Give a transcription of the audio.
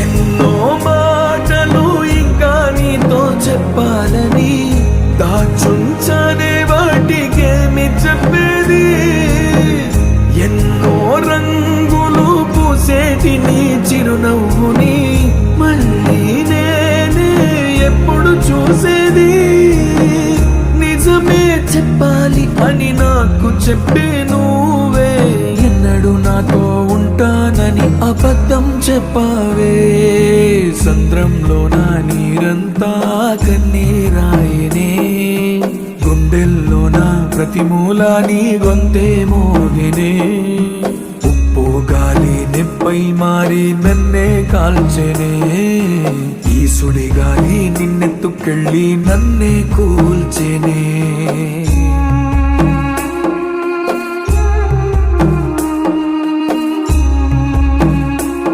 ఎన్నో మాటలు ఇంకా నీతో చెప్పాలని దాచుంచనే వాటికేమి చెప్పేది. ఎన్నో రంగులు పూసేటి నీ చిరునవ్వుని మళ్ళీ నేనే ఎప్పుడు చూసేది. నిజమే చెప్పాలి అని నాకు చెప్పేను. ఉంటానని అబద్ధం చెప్పావే. సంద్రంలో నా నీరంతా కన్నీరాయనే గుండెల్లో నా ప్రతి మూలా నీ గొంతే మోగినే. ఉప్పు గాలి నిప్పై మారి నన్నే కాల్చెనే. ఈ సుడిగాలి నిన్నెత్తుకెళ్ళి నన్నే కూల్చెనే.